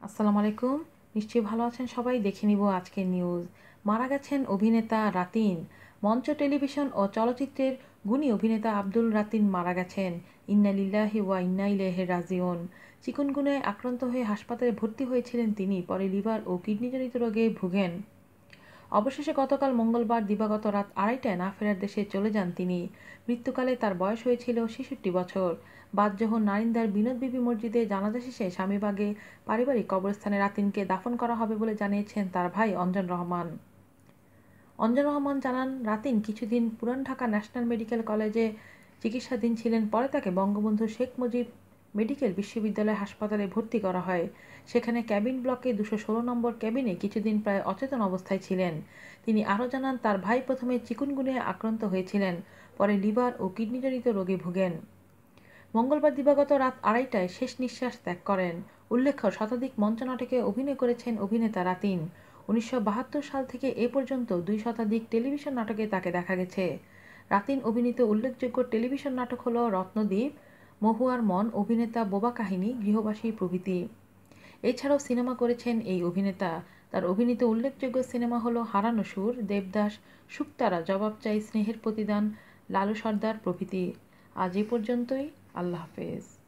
আসসালামু আলাইকুম। নিশ্চয়ই ভালো আছেন সবাই? দেখে নিব আজকের নিউজ মারা গেছেন অভিনেতা রাতিন। মঞ্চ টেলিভিশন ও চলচ্চিত্রের গুণী অভিনেতা আব্দুল রাতিন মারা গেছেন। ইন্না লিল্লাহি ওয়া ইন্না ইলাইহি রাজিউন। চিকুনগুনায় আক্রান্ত হয়ে হাসপাতালে ভর্তি হয়েছিলেন তিনি। পরে লিভার ও কিডনিজনিত রোগে ভুগেন। অবশেষে গতকাল মঙ্গলবার দিবাগত রাত আড়াইটায় না ফেরার দেশে চলে যান তিনি। মৃত্যুকালে তার বয়স হয়েছিল ছেষট্টি বছর। বাদজোহর নারিন্দার বিনোদ বিবি মসজিদে জানাজা শেষে স্বামীবাগে পারিবারিক কবরস্থানে রাতিনকে দাফন করা হবে বলে জানিয়েছেন তার ভাই অঞ্জন রহমান। অঞ্জন রহমান জানান, রাতিন কিছুদিন পুরান ঢাকা ন্যাশনাল মেডিকেল কলেজে চিকিৎসাধীন ছিলেন, পরে তাকে বঙ্গবন্ধু শেখ মুজিব মেডিকেল বিশ্ববিদ্যালয় হাসপাতালে ভর্তি করা হয়। সেখানে ক্যাবিন ব্লকে দুশো ষোলো নম্বর ক্যাবিনে কিছুদিন প্রায় অচেতন অবস্থায় ছিলেন। তিনি আরও জানান, তার ভাই প্রথমে চিকুনগুনিয়ে আক্রান্ত হয়েছিলেন, পরে লিভার ও কিডনিজনিত রোগে ভুগেন। মঙ্গলবার দিবাগত রাত আড়াইটায় শেষ নিঃশ্বাস ত্যাগ করেন। উল্লেখ্য, শতাধিক মঞ্চনাটকে অভিনয় করেছেন অভিনেতা রাতিন। উনিশশো বাহাত্তর সাল থেকে এ পর্যন্ত দুই শতাধিক টেলিভিশন নাটকে তাকে দেখা গেছে। রাতিন অভিনীত উল্লেখযোগ্য টেলিভিশন নাটক হল রত্নদ্বীপ মহুয়ার মন অভিনেতা বোবা কাহিনী, গৃহবাসী প্রভৃতি। এছাড়াও সিনেমা করেছেন এই অভিনেতা। তার অভিনীত উল্লেখযোগ্য সিনেমা হল হারানো সুর, দেবদাস, সুক্তারা, জবাব চাই স্নেহের প্রতিদান, লালু সর্দার প্রভৃতি। আজ এ পর্যন্তই, আল্লাহ হাফেজ।